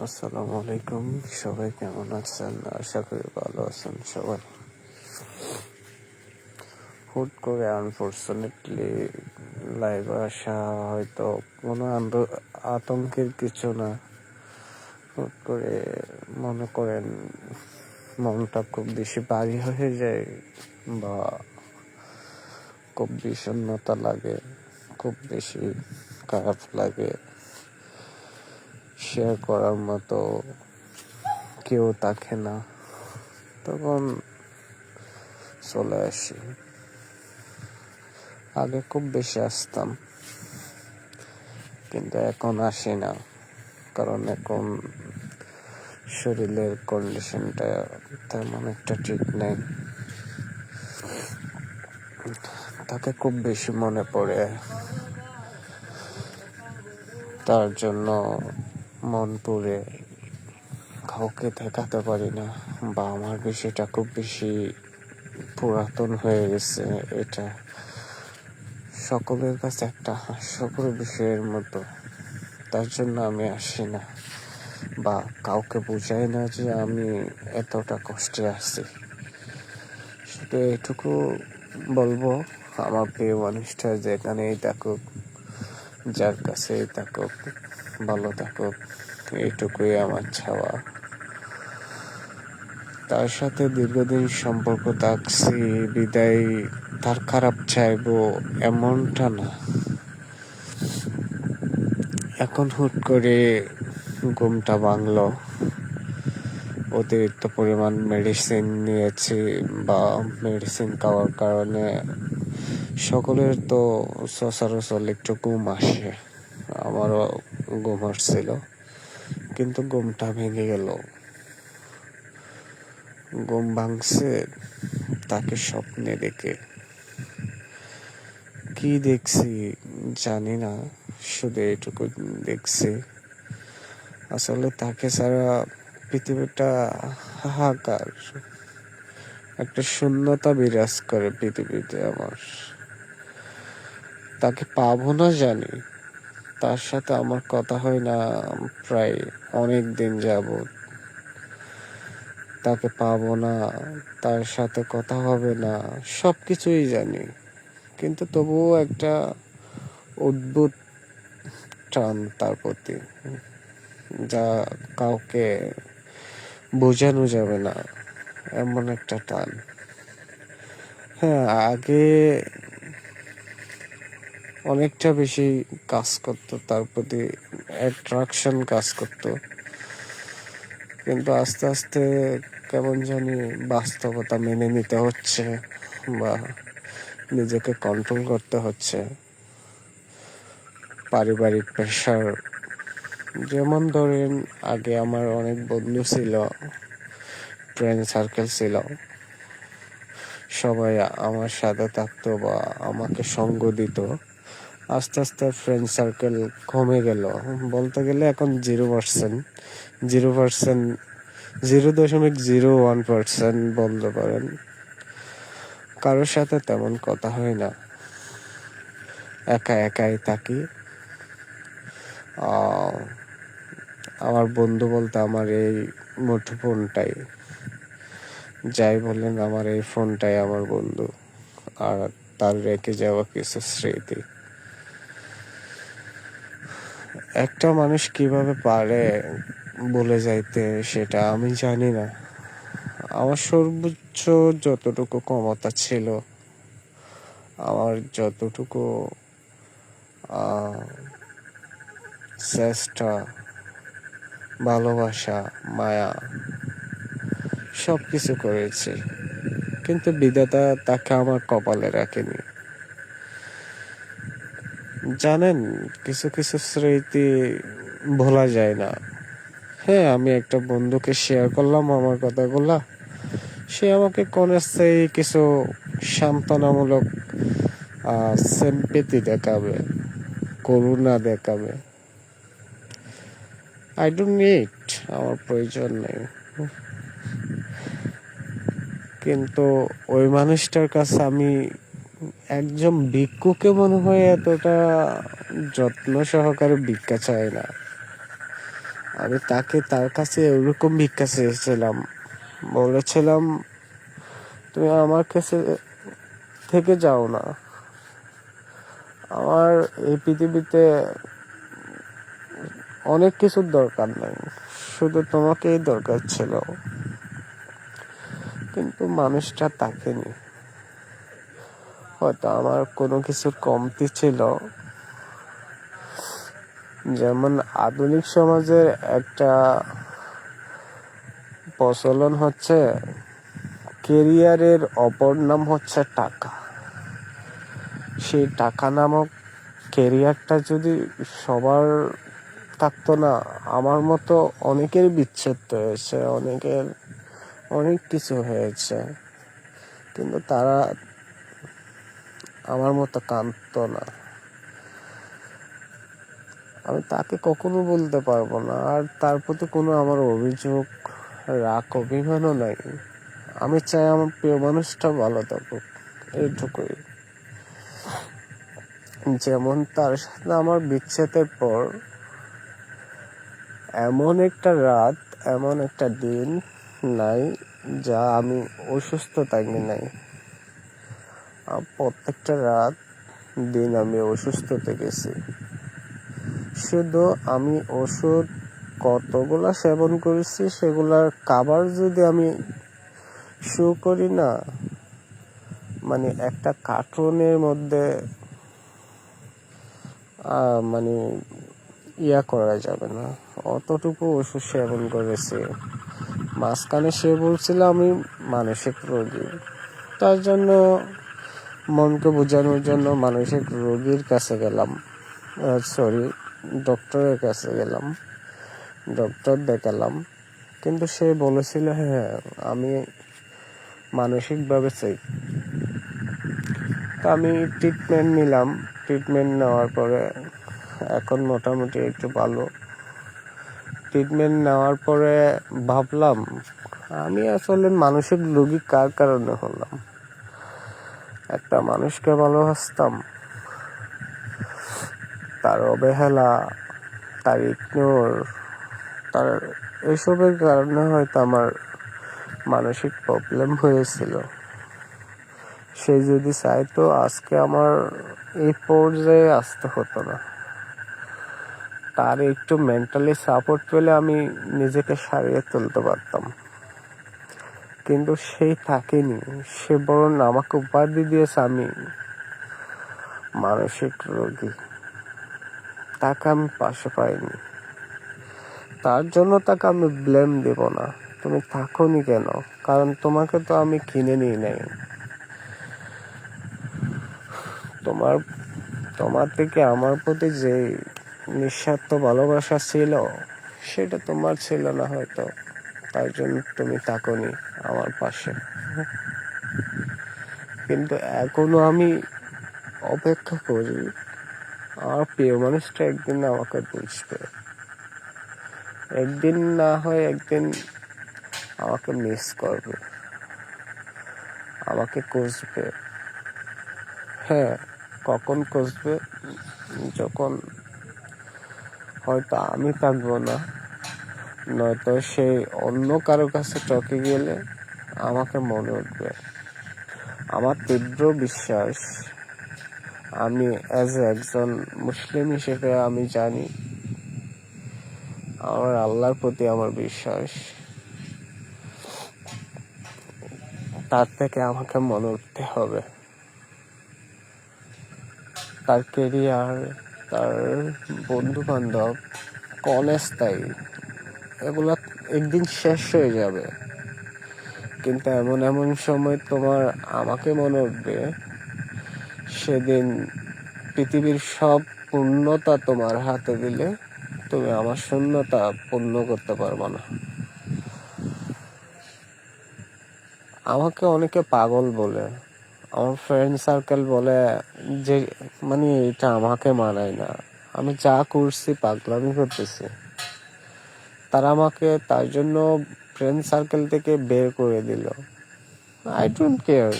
আসসালামু আলাইকুম। সবাই কেমন আছেন? আশা করি ভালো আছেন সবাই। হুট করে আনফর্চুনেটলি লাইভে আসা হয়তো কোনো আতঙ্কের কিছু না। হুট করে মনে করেন, মনটা খুব বেশি ভারী হয়ে যায় বা খুব বিষণ্ণতা লাগে, খুব বেশি খারাপ লাগে। শেয়ার করার মতো কেউ থাকে না। তখন চলে আসি। আগে খুব বেশি আসতাম। কিন্তু এখন আসি না। কারণ এখন শরীরের কন্ডিশনটা তেমন একটা ঠিক নেই। তাকে খুব বেশি মনে পড়ে। তার জন্য মন পুড়ে কাউকে দেখাতে পারি না বা আমার বিষয়টা খুব বেশি পুরাতন হয়ে গেছে এটা। সকলের কাছে একটা হাস্যকর বিষয়ের মতো। তার জন্য আমি আসি না বা কাউকে বোঝাই না যে আমি এতটা কষ্টে আছি। শুধু এটুকু বলব, আমার প্রিয় মানুষটা যেখানেই থাকুক, যার কাছেই থাকুক ভালো থাকুক এইটুকুই আমার চাওয়া। তার সাথে দীর্ঘদিন সম্পর্ক থাকছি, বিদায় তার খারাপ চাইব এমনটা না। এখন হুট করে ঘুমটা ভাঙলো। অতিরিক্ত পরিমাণ মেডিসিন নিয়েছি বা মেডিসিন খাওয়ার কারণে সকলের তো সচরাচর একটু ঘুম আসে। আমারও ঘুম আসছিল, কিন্তু ঘুমটা ভেঙে গেল। ঘুম ভাঙছে তাকে স্বপ্নে দেখে। কি দেখছি জানি না, শুধু এটুকু দেখছি। আসলে তাকে ছাড়া পৃথিবীটা হাহাকার, একটা শূন্যতা বিরাজ করে পৃথিবীতে আমার। তাকে পাবো না জানি। তার সাথে আমার কথা হয় না, প্রায় অনেক দিন যাবত তাকে পাবো না, তার সাথে কথা হবে না সব কিছুই জানি। কিন্তু তবুও একটা অদ্ভুত টান তার প্রতি, যা কাউকে বোঝানো যাবে না, এমন একটা টান। হ্যাঁ আগে অনেকটা বেশি কাজ করতো, তার প্রতি অ্যাট্রাকশন কাজ করতো। কিন্তু আস্তে আস্তে কেমন জানি বাস্তবতা মেনে নিতে হচ্ছে বা নিজেকে কন্ট্রোল করতে হচ্ছে। পারিবারিক প্রেশার যেমন ধরেন আগে আমার অনেক বন্ধু ছিল ফ্রেন্ড সার্কেল ছিল। সবাই আমার সাথে থাকতো বা আমাকে সঙ্গ দিত। আস্তে আস্তে ফ্রেন্ড সার্কেল কমে গেল। বলতে গেলে এখন zero percent zero percent zero দশমিক জিরো ওয়ান পার্সেন্ট বলতে পারেন। কারোর সাথে তেমন কথা হয় না। একা একাই থাকি। আমার বন্ধু বলতে আমার এই মুঠোফোনটাই যাই বলেন, আমার এই ফোনটাই আমার বন্ধু। আর তার রেখে যাওয়া কিছু স্মৃতি। একটা মানুষ কীভাবে পারে বলে যাইতে সেটা আমি জানি না। আমার সর্বোচ্চ যতটুকু ক্ষমতা ছিল, আমার যতটুকু চেষ্টা, ভালোবাসা, মায়া সব কিছু করেছি। কিন্তু বিধাতা তাকে আমার কপালে রাখেনি। জানেন, কিছু কিছু স্মৃতি ভোলা যায় না। হ্যাঁ আমি একটা বন্ধুকে শেয়ার করলাম আমার কথাগুলা। সে আমাকে কনেস্থায়ী কিছু সান্ত্বনামূলক সেম্পেতি দেখাবে, করুণা দেখাবে। আই ডোন্ট নিড আমার প্রয়োজন নেই। কিন্তু ওই মানুষটার কাছে আমি একজন ভিক্ষুকে মনে হয় এতটা যত্ন সহকারে ভিক্ষা চায় না। আমি তাকে তার কাছে ওরকম ভিক্ষা চেয়েছিলাম। বলেছিলাম, তুমি আমার কাছে থেকে যাও না। আমার এই পৃথিবীতে অনেক কিছুর দরকার নাই। শুধু তোমাকেই দরকার ছিল। কিন্তু মানুষটা তাকে তাকেনি হয়তো আমার কোনো কিছুর কমতি ছিল। যেমন আধুনিক সমাজের একটা প্রচলন হচ্ছে, কেরিয়ারের অপর নাম হচ্ছে টাকা। সেই টাকা নামক কেরিয়ারটা যদি সবার থাকতো না, আমার মতো অনেকের বিচ্ছেদ হয়েছে, অনেকের অনেক কিছু হয়েছে। কিন্তু তারা আমার মতো কাঁদতো না। আমি তাকে কখনো বলতে পারব না। আর তার প্রতি কোনো আমার অভিযোগ রাগ, অভিমানও নাই। আমি চাই আমার প্রিয় মানুষটা ভালো থাকুক। এইটুকুই। যেমন তার সাথে আমার বিচ্ছেদের পর এমন একটা রাত, এমন একটা দিন নাই যা আমি অসুস্থ থাকি নাই। প্রত্যেকটা রাত দিন আমি অসুস্থ থেকেছি। শুধু আমি ওষুধ কতগুলা সেবন করেছি, সেগুলার কাবার যদি আমি শু করি না মানে একটা কার্টুনের মধ্যে মানে ইয়া করা যাবে না। অতটুকু ওষুধ সেবন করেছি। মাঝখানে সে বলছিল আমি মানসিক রোগী। তার জন্য মনকে বোঝানোর জন্য মানসিক রোগীর কাছে গেলাম। সরি ডক্টরের কাছে গেলাম। ডক্টর দেখালাম। কিন্তু সে বলেছিল হ্যাঁ আমি মানসিকভাবে চাই তো আমি ট্রিটমেন্ট নিলাম। ট্রিটমেন্ট নেওয়ার পরে এখন মোটামুটি একটু ভালো। ট্রিটমেন্ট নেওয়ার পরে ভাবলাম, আমি আসলে মানসিক রোগী কার কারণে হলাম? একটা মানুষকে ভালোবাসতাম। তার অবহেলা, তার ইগনোর, তার এসবের কারণে হয়তো আমার মানসিক প্রবলেম হয়েছিল। সে যদি চাইতো আজকে আমার এই পর্যায়ে আসতে হতো না। তার একটু মেন্টালি সাপোর্ট পেলে আমি নিজেকে সারিয়ে তুলতে পারতাম। কিন্তু সেই থাকেনি। সে বরং আমাকে উপাধি দিয়েছে আমি। মানসিক রোগী। তাকে আমি পাশে পাইনি। তার জন্য তাকে আমি ব্লেম দেব না। তুমি থাকোনি কেন? কারণ তোমাকে তো আমি কিনে নিই নাই। তোমার তোমার থেকে আমার প্রতি যে নিঃস্বার্থ ভালোবাসা ছিল, সেটা তোমার ছিল না হয়তো। তার জন্য তুমি থাকোনি। আমার পাশে। কিন্তু এখনও আমি অপেক্ষা করি আমার প্রিয় মানুষটা একদিন আমাকে বুঝবে। একদিন না হয় একদিন আমাকে মিস করবে। আমাকে খুঁজবে। হ্যাঁ কখন খুঁজবে? যখন হয়তো আমি থাকব না। নয়তো সে অন্য কারও কাছে চকে গেলে আমাকে মনে উঠবে। আমার তীব্র বিশ্বাস, আমি অ্যাজ একজন মুসলিম হিসেবে আমি জানি, আমার আল্লাহর প্রতি আমার বিশ্বাস। তার থেকে আমাকে মনে উঠতে হবে। তার কেরিয়ার তার বন্ধু বান্ধব কলেজ তাই। এগুলা একদিন শেষ হয়ে যাবে। কিন্তু এমন এমন সময় তোমার আমাকে মনে উঠবে সেদিন পৃথিবীর সব পূর্ণতা তোমার হাতে দিলে তুমি আমার শূন্যতা পূর্ণ করতে পারবে না। আমাকে অনেকে পাগল বলে, আমার ফ্রেন্ড সার্কেল বলে যে মানে এটা আমাকে মানায় না। আমি যা করছি পাগলামি করতেছি। তারা আমাকে তার জন্য ফ্রেন্ড সার্কেল থেকে বের করে দিল। আই ডোন্ট কেয়ার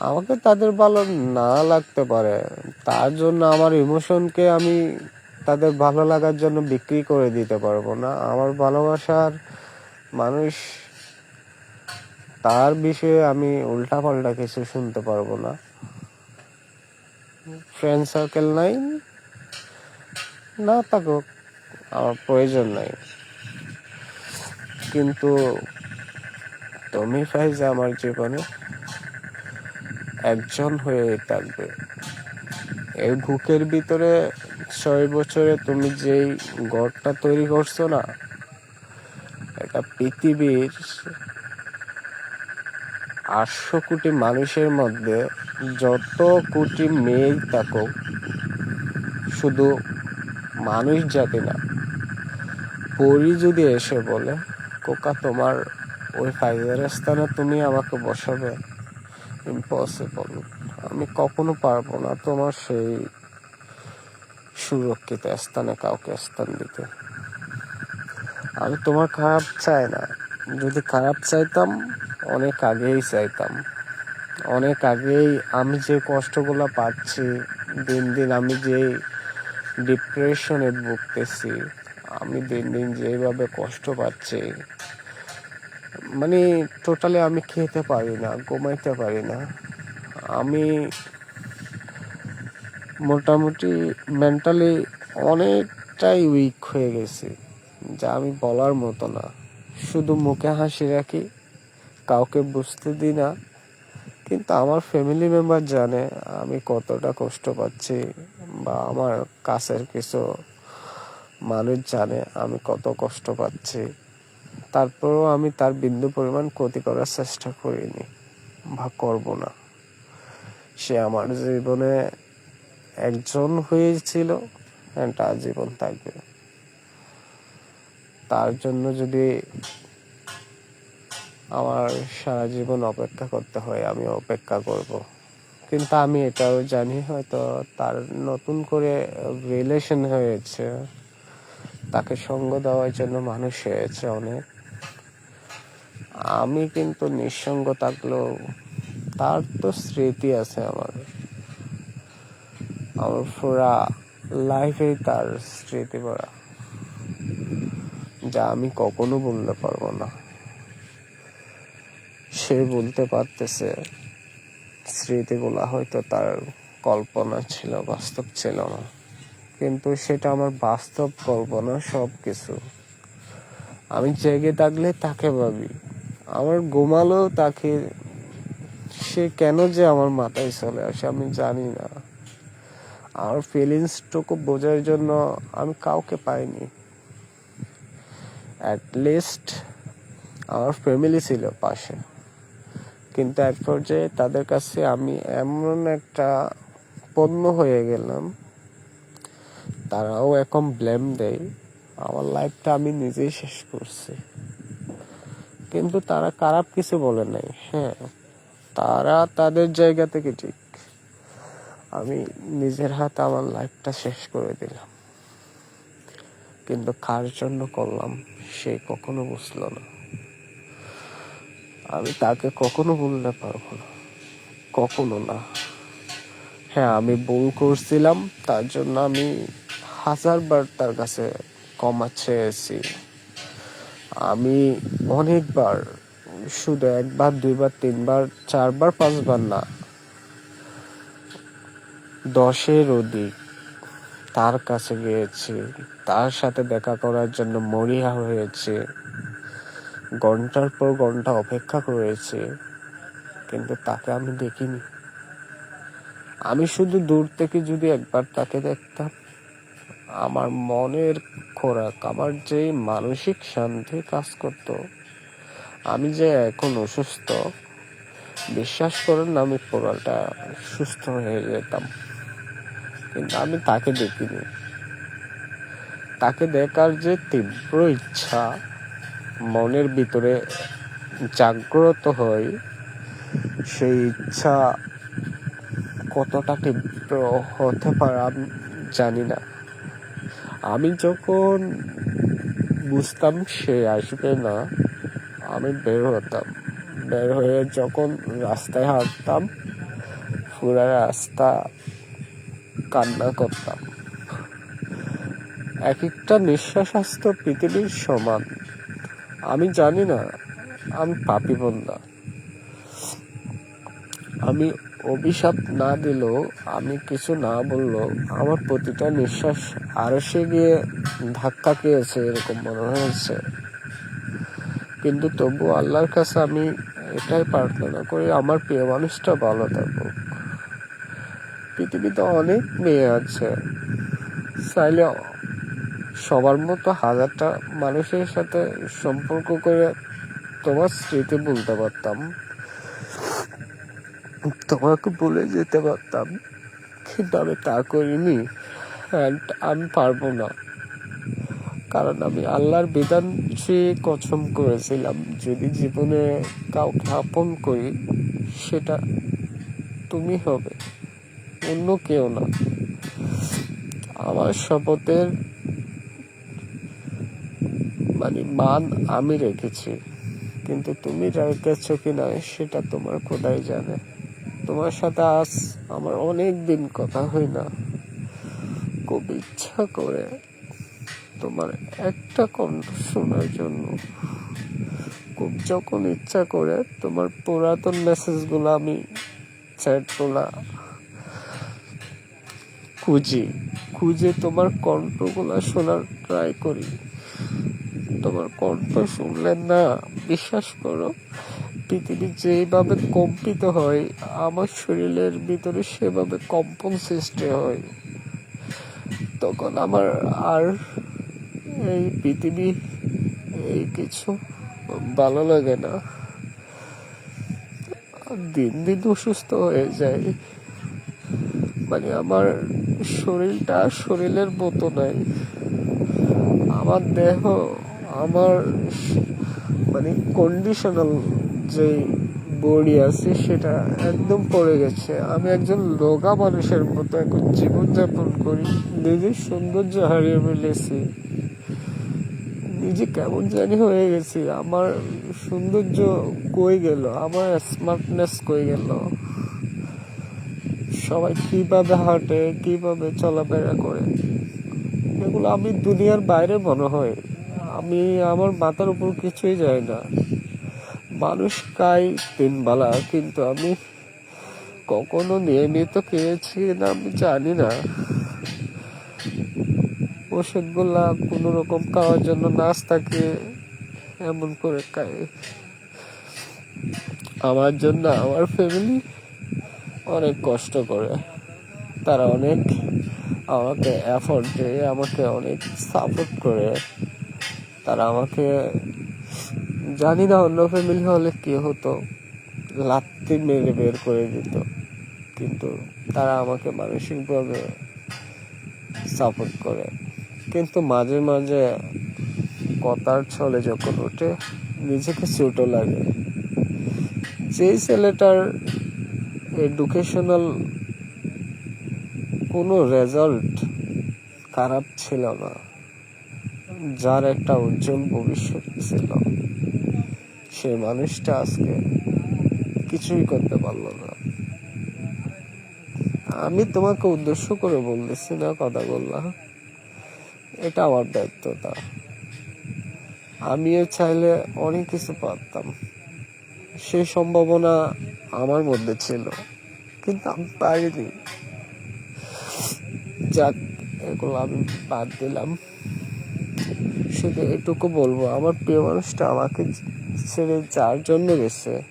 আমাকে তাদের ভালো না লাগতে পারে। তার জন্য আমার ইমোশনকে আমি তাদের ভালো লাগার জন্য বিক্রি করে দিতে পারব না। আমার ভালোবাসার মানুষ, তার বিষয়ে আমি উল্টাপাল্টা কিছু শুনতে পারব না। ফ্রেন্ড সার্কেল নাই। না থাকুক। আমার প্রয়োজন নাই। কিন্তু তুমি ফাইজ আমার জীবনে একজন হয়ে থাকবে। এই বুকের ভিতরে ছয় বছরে তুমি যেই ঘরটা তৈরি করছ না, এটা পৃথিবীর আটশো কোটি মানুষের মধ্যে যত কোটি মেয়ে থাকুক, শুধু মানুষ জাতি না পরি যদি এসে বলে, কোকা, তোমার ওই ফাইজের স্থানে তুমি আমাকে বসাবে? ইম্পসিবল আমি কখনো পারব না তোমার সেই সুরক্ষিত স্থানে কাউকে স্থান দিতে। আমি তোমার খারাপ চাই না। যদি খারাপ চাইতাম, অনেক আগেই চাইতাম। অনেক আগেই আমি যে কষ্টগুলো পাচ্ছি, দিন দিন আমি যে ডিপ্রেশনে ভুগতেছি আমি দিন দিন যেভাবে কষ্ট পাচ্ছি মানে টোটালি আমি খেতে পারি না, ঘুমাইতে পারি না। আমি মোটামুটি মেন্টালি অনেকটাই উইক হয়ে গেছি, যা আমি বলার মতো না। শুধু মুখে হাসি রাখি, কাউকে বুঝতে দিই না, কিন্তু আমার ফ্যামিলি মেম্বার জানে আমি কতটা কষ্ট পাচ্ছি বা আমার কাছের কিছু মানুষ জানে আমি কত কষ্ট পাচ্ছি। তারপরেও আমি তার বিন্দু পরিমাণ ক্ষতি করার চেষ্টা করিনি বা করব না। সে আমার জীবনে একজন হয়েছিল এটা জীবন থাকবে। তার জন্য যদি আমার সারা জীবন অপেক্ষা করতে হয়, আমি অপেক্ষা করব। কিন্তু আমি এটাও জানি হয়তো তার নতুন করে রিলেশন হয়েছে। তাকে সঙ্গ দেওয়ার জন্য মানুষ হয়েছে অনেক। আমি কিন্তু নিঃসঙ্গ থাকলেও তার তো স্মৃতি আছে আমার। আমার পুরা লাইফে তার স্মৃতি ভরা, যা আমি কখনো বলতে পারব না। সে বলতে পারতেছে, স্মৃতিগুলা হয়তো তার কল্পনা ছিল, বাস্তব ছিল না। কিন্তু সেটা আমার বাস্তব কল্পনা সব কিছু আমি জেগে থাকলে তাকে ভাবি। আমার ঘুমালেও তাকে। সে কেন যে আমার মাথায় চলে আসে, আমি জানি না। আমার ফিলিংসটুকু বোঝার জন্য আমি কাউকে পাইনি। অ্যাটলিস্ট আমার ফ্যামিলি ছিল পাশে। কিন্তু এক পর্যায়ে তাদের কাছে আমি এমন একটা পণ্য হয়ে গেলাম তারাও এখন ব্লেম দেয়। আমার লাইফটা আমি নিজেই শেষ করছি। কিন্তু তারা খারাপ কিছু বলে নাই হ্যাঁ। তারা তাদের জায়গা থেকে ঠিক। আমি নিজের হাতে আমার লাইফটা শেষ করে দিলাম। কিন্তু কার জন্য করলাম, সে কখনো বুঝলো না। আমি তাকে কখনো বলতে পারব না। কখনো না। হ্যাঁ আমি ভুল করছিলাম, তার জন্য আমি হাজারবার তার কাছে ক্ষমা চেয়েছি। আমি অনেকবার, শুধু একবার, দুইবার, তিনবার, চারবার, পাঁচবার না, দশের অধিক তার কাছে গিয়েছি। তার সাথে দেখা করার জন্য মরিয়া হয়েছে। ঘণ্টার পর ঘণ্টা অপেক্ষা করেছে, কিন্তু তাকে আমি দেখিনি। আমি শুধু দূর থেকে যদি একবার তাকে দেখতাম, আমার মনের খোরাক, আমার যে মানসিক শান্তি কাজ করত, আমি যে এখন অসুস্থ, বিশ্বাস করেন আমি পুরোটা সুস্থ হয়ে যেতাম। কিন্তু আমি তাকে দেখিনি। তাকে দেখার যে তীব্র ইচ্ছা, মনের ভিতরে জাগ্রত হয় সেই ইচ্ছা কতটা তীব্র হতে পারে আমি জানি না। আমি যখন বুঝতাম সে আসবে না, আমি বের হতাম। বের হয়ে যখন রাস্তায় হাঁটতাম, পুরা রাস্তা কান্না করতাম। এক একটা নিঃশ্বাস পৃথিবীর সমান। আমি জানি না, আমি পাপি বন্ধা। আমি অভিশাপ না দিলেও আমি কিছু না বললেও আমার প্রতিটা নিঃশ্বাস আরও সে গিয়ে ধাক্কা খেয়েছে এরকম মনে হয়েছে। কিন্তু তবু আল্লাহর কাছে আমি এটাই প্রার্থনা করি, আমার প্রিয় মানুষটা ভালো থাকুক। পৃথিবীতে অনেক মেয়ে আছে, চাইলে সবার মতো হাজারটা মানুষের সাথে সম্পর্ক করে তোমার স্মৃতি বলতে পারতাম। তোমাকে বলে যেতে পারতাম। কিন্তু আমি তা করিনি। And আমি পারব না। কারণ আমি আল্লাহর বিধান চেয়ে কসম করেছিলাম, যদি জীবনে কাউকে আপন করি, সেটা তুমি হবে, অন্য কেউ না। আমার শপথের মানে মান আমি রেখেছি। কিন্তু তুমি রেখেছো কিনা, সেটা তোমার খোদাই জানে। তোমার সাথে আজ আমার অনেক দিন কথা হয় না। খুব ইচ্ছা করে তোমার একটা কণ্ঠ শোনার জন্য। খুব যখন ইচ্ছা করে তোমার পুরাতন মেসেজগুলো আমি চ্যাটগুলা খুঁজি, খুঁজে তোমার কণ্ঠগুলা শোনার ট্রাই করি। তোমার কণ্ঠ শুনলে না, বিশ্বাস করো পৃথিবী যেভাবে কম্পিত হয়, আমার শরীরের ভিতরে সেভাবে কম্পন সৃষ্টি হয়। তখন আমার আর এই পৃথিবী, এই কিছু ভালো লাগে না। দিন দিন অসুস্থ হয়ে যায় মানে আমার শরীরটা শরীরের মতো নাই। আমার দেহ, আমার মানে কন্ডিশনাল যে বডি আছে, সেটা একদম পড়ে গেছে। আমি একজন লোগা মানুষের মতো এখন জীবনযাপন করি। নিজের সৌন্দর্য হারিয়ে ফেলেছি। নিজে কেমন জানি হয়ে গেছি। আমার সৌন্দর্য কই গেল? আমার স্মার্টনেস কই গেল? সবাই কীভাবে হাঁটে, কীভাবে চলাফেরা করে? এগুলো আমি দুনিয়ার বাইরে মনে হয়। আমি, আমার মাথার উপর কিছুই যায় না। মানুষ খায় তিন বেলা, কিন্তু আমি কখনো নিয়মিত খেয়েছি না, আমি জানি না। ওষুধগুলা কোনো রকম খাওয়ার জন্য নাস্তাকে এমন করে খাই। আমার জন্য আমার ফ্যামিলি অনেক কষ্ট করে। তারা অনেক আমাকে এফোর্ট দেয় আমাকে অনেক সাপোর্ট করে। তারা আমাকে জানি না, অন্য ফ্যামিলি হলে কি হতো? লাত্তি মেরে বের করে দিত। কিন্তু তারা আমাকে মানসিকভাবে সাপোর্ট করে। কিন্তু মাঝে মাঝে কথার ছলে যখন ওঠে, নিজেকে ছোট লাগে। যেই ছেলেটার এডুকেশনাল কোনো রেজাল্ট খারাপ ছিল না, যার একটা উজ্জ্বল ভবিষ্যৎ ছিল। সে মানুষটা আজকে কিছুই করতে পারল না। আমি তোমাকে উদ্দেশ্য করে বলতেছি না কথা বললাম এটা আমার ব্যর্থতা। আমিও চাইলে অনেক কিছু পারতাম। সেই সম্ভাবনা আমার মধ্যে ছিল, কিন্তু আমি পারিনি। যাক, এগুলো আমি বাদ দিলাম। শুধু এটুকু বলব, আমার প্রিয় মানুষটা আমাকে ছেড়ে যার জন্য গেছে।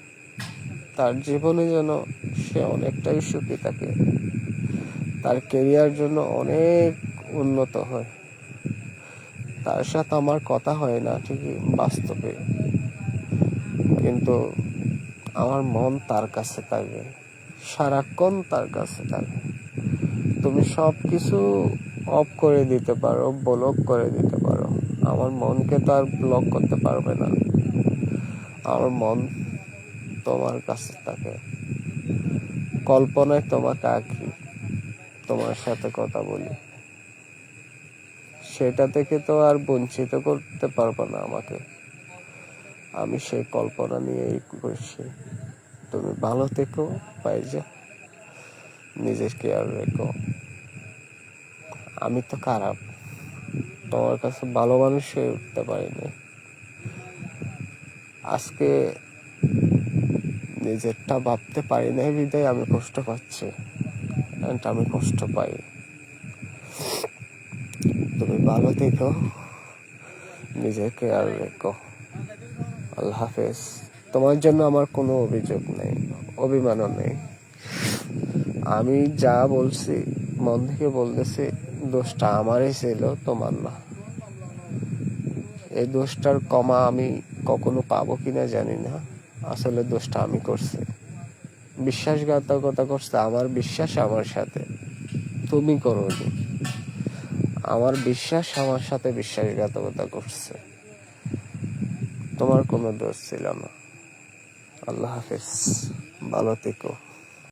তার জীবনে যেন সে অনেকটাই সুখী থাকে। তার কেরিয়ার জন্য অনেক উন্নত হয়। তার সাথে আমার কথা হয় না ঠিকই বাস্তবে। কিন্তু আমার মন তার কাছে থাকে সারাক্ষণ তার কাছে থাকে তুমি সব কিছু অফ করে দিতে পারো ব্লক করে দিতে পারো। আমার মনকে তো আর ব্লক করতে পারবে না। আমার মন তোমার কাছে থাকে। কল্পনায় তোমাকে আঁকি, তোমার সাথে কথা বলি। সেটা থেকে তো আর বঞ্চিত করতে পারব না আমাকে। আমি সেই কল্পনা নিয়েই করছি তুমি ভালো থেকো পাই পাইজা নিজের কেয়ার রেখো। আমি তো খারাপ। তোমার কাছে ভালো মানুষ হয়ে উঠতে পারিনি। আজকে নিজেরটা ভাবতে পারি না বিদায়, আমি কষ্ট পাচ্ছি। আমি কষ্ট পাই। তুমি ভালো থেকো। নিজেকে আর রেখো। আল্লাহ হাফেজ। তোমার জন্য আমার কোনো অভিযোগ নেই, অভিমানও নেই। আমি যা বলছি, মন থেকে বলতেছি, দোষটা আমারই ছিল, তোমার না। এই দোষটার কমা আমি কখনো পাবো কিনা জানি না। আসলে দোষটা আমি করছি। বিশ্বাসঘাতকতা করছে আমার বিশ্বাস আমার সাথে। তুমি করোনি আমার বিশ্বাস আমার সাথে বিশ্বাসঘাতকতা করছে। তোমার কোনো দোষ ছিল না। আল্লাহ হাফিজ। ভালো থেকো।